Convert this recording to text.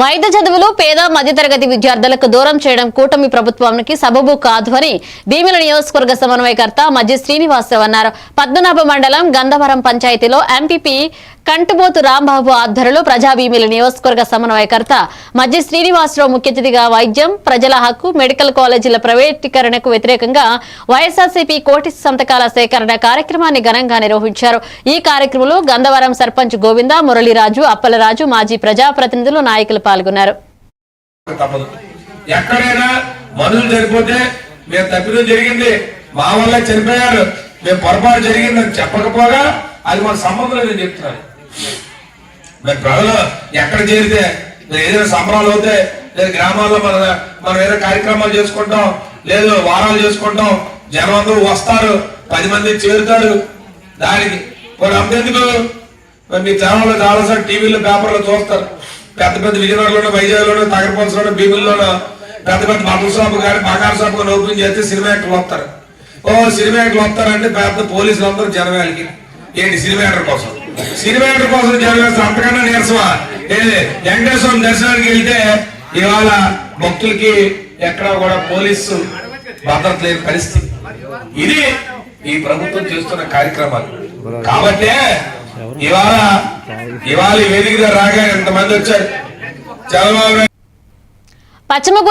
వైద్య చదువులు పేద మధ్యతరగతి విద్యార్థులకు దూరం చేయడం కూటమి ప్రభుత్వానికి సబబు కాదు అని భీమిల నియోజకవర్గ సమన్వయకర్త మధ్య శ్రీనివాసరావు అన్నారు. పద్మనాభ మండలం గంధవరం పంచాయతీలో ఎంపీపీ కంటుబోతు రాంబాబు ఆధ్వర్యంలో ప్రజా భీమిల నియోజకవర్గ సమన్వయకర్త మధ్య శ్రీనివాసరావు ముఖ్య అతిథిగా వైద్యం ప్రజల హక్కు మెడికల్ కాలేజీల ప్రైవేటీకరణకు వ్యతిరేకంగా వైఎస్ఆర్సీపీ కోటి సంతకాల సేకరణ కార్యక్రమాన్ని ఘనంగా నిర్వహించారు. ఈ కార్యక్రమంలో గంధవరం సర్పంచ్ గోవింద మురళీరాజు అప్పలరాజు మాజీ ప్రజాప్రతినిధులు నాయకులు పాల్గొన్నారు. ఎక్కడైనా మనుషులు చనిపోతే మేము తప్పిదం జరిగింది. మా వల్ల చనిపోయారు. మేము పొరపాటు జరిగిందని చెప్పకపోగా అది మన సంబంధం లేదని చెప్తున్నారు. మరి ప్రజలు ఎక్కడ చేరితే? ఏదైనా సంబరాలు అవుతాయి. లేదా గ్రామాల్లో మన మనం ఏదైనా కార్యక్రమాలు చేసుకుంటాం. లేదు వారాలు చేసుకుంటాం. జనం అందరూ వస్తారు. పది మంది చేరుతారు. దానికి. మరి అంతెందుకు మరి మీ ఛానల్లో చాలాసార్లు టీవీలో పేపర్లో చూస్తారు. పెద్ద పెద్ద విజయనగరంలోనూ వైజాగ్లోనూ తగరపల్సలోనూ భీముల్లోనూ పెద్ద పెద్ద బట్టల షాపు కానీ బంగారు షాపు కానీ ఓపెన్ చేస్తే సినిమా యాక్టర్లు వస్తారు. ఓ సినిమా యాక్టర్లు వస్తారంటే పెద్ద పోలీసులు అందరూ జనవేళకి ఏంటి సినిమా యాక్టర్ కోసం? సినిమా యాక్టర్ కోసం జనవేస్తే అంతకన్నా నీరసమా? ఏది వెంకటేశ్వరం దర్శనానికి వెళ్తే ఇవాళ భక్తులకి ఎక్కడ కూడా పోలీసు భద్రత లేని పరిస్థితి. ఇది ఈ ప్రభుత్వం చేస్తున్న కార్యక్రమాలు. కాబట్టి ఇవాళ ఇవాళ వేదిక దగ్గర రాగా ఎంతమంది వచ్చారు. చంద్రబాబు